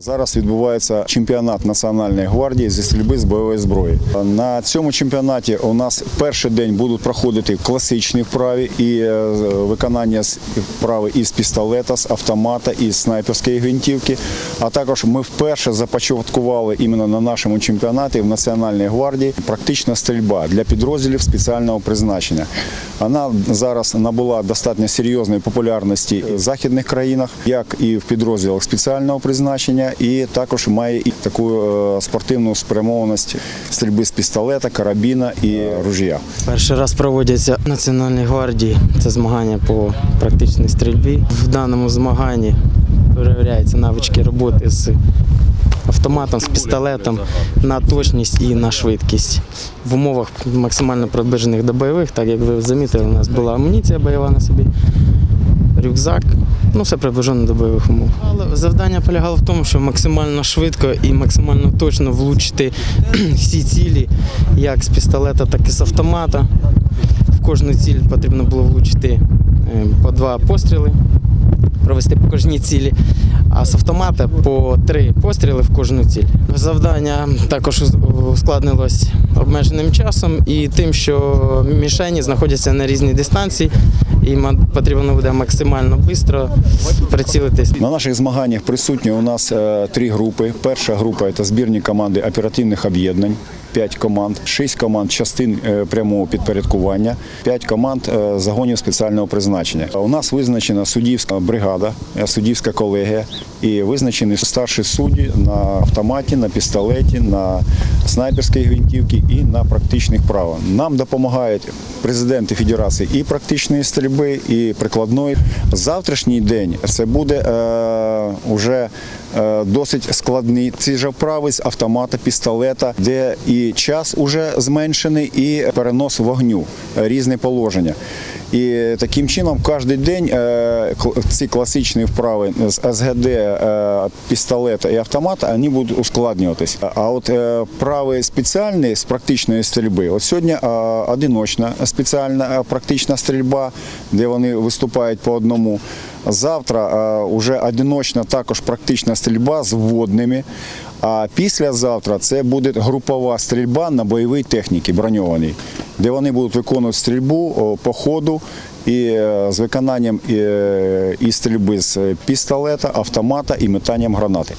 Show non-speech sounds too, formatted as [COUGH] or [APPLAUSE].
Зараз відбувається чемпіонат Національної гвардії зі стрільби з бойової зброї. На цьому чемпіонаті у нас перший день будуть проходити класичні вправи і е, виконання вправи із пістолета, з автомата, із снайперської гвинтівки. А також ми вперше започаткували іменно на нашому чемпіонаті в Національній гвардії практична стрільба для підрозділів спеціального призначення. Вона зараз набула достатньо серйозної популярності в західних країнах, як і в підрозділах спеціального призначення, і також має і таку е, спортивну спрямованість стрільби з пістолета, карабіна і ружія. Перший раз проводяться в Національній гвардії. Це змагання по практичній стрільбі. В даному змаганні перевіряються навички роботи з автоматом, з пістолетом на точність і на швидкість. В умовах максимально приближених до бойових, так як ви замітили, у нас була амуніція бойова на собі, рюкзак. Ну, все приближено до бойових умов. Але завдання полягало в тому, що максимально швидко і максимально точно влучити [CLEARS THROAT] всі цілі, як з пістолета, так і з автомата. В кожну ціль потрібно було влучити е, по два постріли, провести по кожній цілі, а з автомата по три постріли в кожну ціль. Завдання також ускладнилось обмеженим часом і тим, що мішені знаходяться на різній дистанції, ма- потрібно буде максимально швидко прицілитись. На наших змаганнях присутні у нас е, три групи. Перша група це збірні команди оперативних об'єднань. П'ять команд, шість команд частин е, прямого підпорядкування, п'ять команд е, загонів спеціального призначення. У нас визначена суддівська бригада, е, суддівська колегія і визначені старші судді на автоматі, на пістолеті, на снайперській гвинтівці і на практичних правах. Нам допомагають президенти Федерації і практичної стрільби, і прикладної. Завтрашній день це буде е, е, досить складний. Ці ж вправи з автомата, пістолета, де і час уже зменшений, і перенос вогню, е, різне положення. І таким чином кожен день е, ці класичні вправи з СГД, е, пістолета і автомата вони будуть ускладнюватись. А от вправи спеціальні з практичної стрільби, от сьогодні одиночна спеціальна практична стрільба, де вони виступають по одному. Завтра вже одиночна також практична стрільба з вводними. А післязавтра це буде групова стрільба на бойовій техніці броньованій, де вони будуть виконувати стрільбу по ходу і е, з виконанням е, і стрільби з пістолета, автомата і метанням гранати.